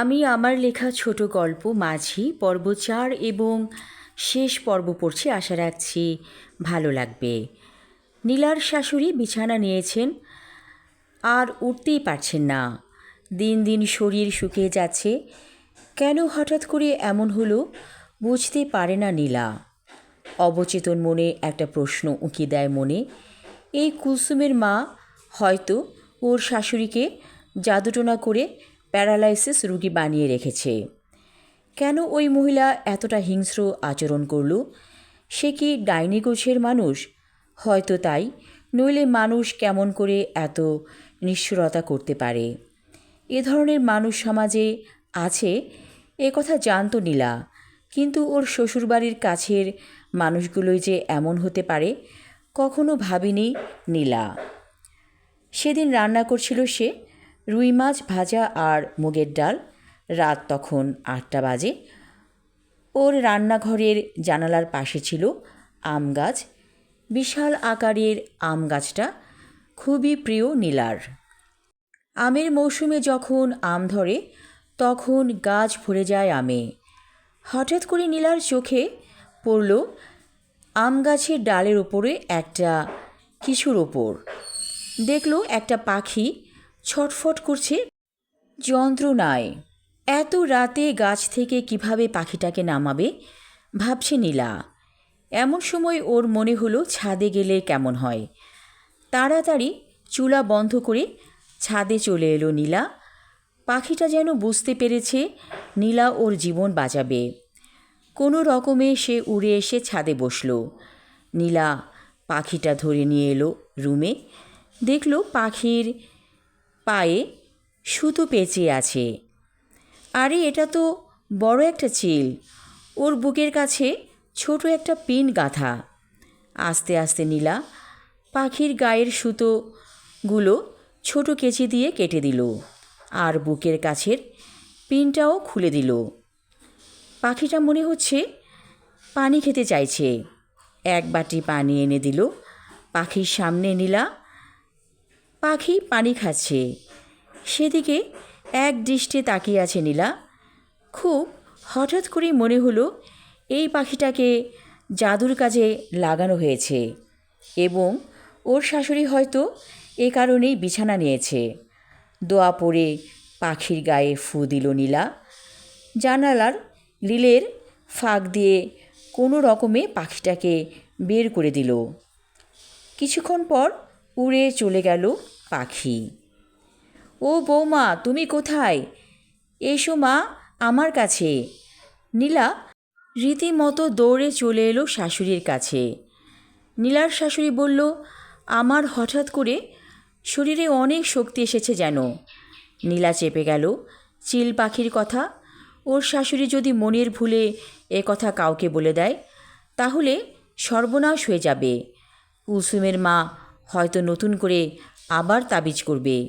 আমি আমার লেখা ছোট গল্প মাঝি, পর্ব চার এবং শেষ পর্ব পড়ছি, আশা রাখছি ভালো লাগবে। নীলার শাশুড়ি বিছানা নিয়েছেন, আর উঠতেই পারছেন না। দিন দিন শরীর শুকিয়ে যাচ্ছে। কেন হঠাৎ করে এমন হলো বুঝতে পারে না নীলা। অবচেতন মনে একটা প্রশ্ন উঁকি দেয় মনে। এই কুলসুমের মা হয়তো ওর শাশুড়িকে জাদুটোনা করে প্যারালাইসিস রুগী বানিয়ে রেখেছে। কেন ওই মহিলা এতটা হিংস্র আচরণ করল? সে কি ডাইনি গোছের মানুষ? হয়তো তাই, নইলে মানুষ কেমন করে এত নিষ্ঠুরতা করতে পারে? এ ধরনের মানুষ সমাজে আছে? এ কথা জানতো নীলা। কিন্তু ওর শ্বশুরবাড়ির কাছের মানুষগুলোই যে এমন হতে পারে, কখনো ভাবিনি নীলা। সেদিন রান্না করছিল সে রুই মাছ ভাজা আর মুগের ডাল। রাত তখন আটটা বাজে। ওর রান্নাঘরের জানালার পাশে ছিল আম গাছ। বিশাল আকারের আম গাছটা খুবই প্রিয় নীলার। আমের মৌসুমে যখন আম ধরে, তখন গাছ ভরে যায় আমে। হঠাৎ করে নীলার চোখে পড়ল আম গাছের ডালের ওপরে একটা কিছুর ওপর। দেখল একটা পাখি ছটফট করছে যন্ত্রণায়। এত রাতে গাছ থেকে কীভাবে পাখিটাকে নামাবে? ভাবছে নীলা। এমন সময় ওর মনে হলো ছাদে গেলে কেমন হয়। তাড়াতাড়ি চুলা বন্ধ করে ছাদে চলে এলো নীলা। পাখিটা যেন বুঝতে পেরেছে নীলা ওর জীবন বাঁচাবে। কোনো রকমে সে উড়ে এসে ছাদে বসল। নীলা পাখিটা ধরে নিয়ে এলো রুমে। দেখল পাখির পায়ে সুতো পেঁচিয়ে আছে। আরে, এটা তো বড় একটা চিল। ওর বুকের কাছে ছোট একটা পিন গাঁথা। আস্তে আস্তে নীলা পাখির গায়ের সুতোগুলো ছোট কেচি দিয়ে কেটে দিল আর বুকের কাছের পিনটাও খুলে দিল। পাখিটা মনে হচ্ছে পানি খেতে চাইছে। এক বাটি পানি এনে দিল পাখির সামনে নীলা পাখি পানি খাচ্ছে। সেদিকে এক দৃষ্টে তাকিয়ে আছে নীলা। খুব হঠাৎ করে মনে হলো, এই পাখিটাকে জাদুর কাজে লাগানো হয়েছে এবং ওর শাশুড়ি হয়তো এ কারণেই বিছানা নিয়েছে। দোয়া পড়ে পাখির গায়ে ফু দিল নীলা। জানালার লিলের ফাঁক দিয়ে কোনো রকমে পাখিটাকে বের করে দিল। কিছুক্ষণ পর উড়ে চলে গেল পাখি। ও বৌমা, তুমি কোথায়? এসো মা, আমার কাছে। নীলা রীতিমতো দৌড়ে চলে এলো শাশুড়ির কাছে। নীলার শাশুড়ি বলল, আমার হঠাৎ করে শরীরে অনেক শক্তি এসেছে যেন। নীলা চেপে গেল, চিল পাখির কথা। ওর শাশুড়ি যদি মনের ভুলে এ কথা কাউকে বলে দেয়, তাহলে সর্বনাশ হয়ে যাবে। কুলসুমের মা হয়তো নতুন করে আবার তাবিজ করবে।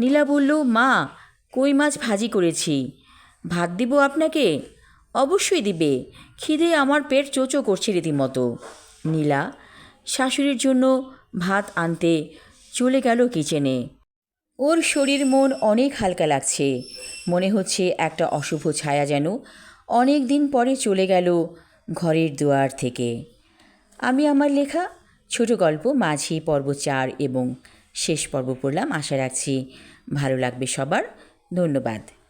নীলা বলল, মা, কই মাছ ভাজি করেছি? ভাত দিব আপনাকে? অবশ্যই দিবে। খিদে আমার পেট চোচো করছে রীতিমতো। নীলা শাশুড়ির জন্য ভাত আনতে চলে গেল কিচেনে। ওর শরীর মন অনেক হালকা লাগছে। মনে হচ্ছে একটা অশুভ ছায়া যেন অনেক দিন পরে চলে গেল ঘরের দুয়ার থেকে। আমি আমার লেখা ছোট গল্প, মাঝি, পর্ব চার এবং শেষ পর্ব পড়লাম। আশা রাখছি ভালো লাগবে সবার। ধন্যবাদ।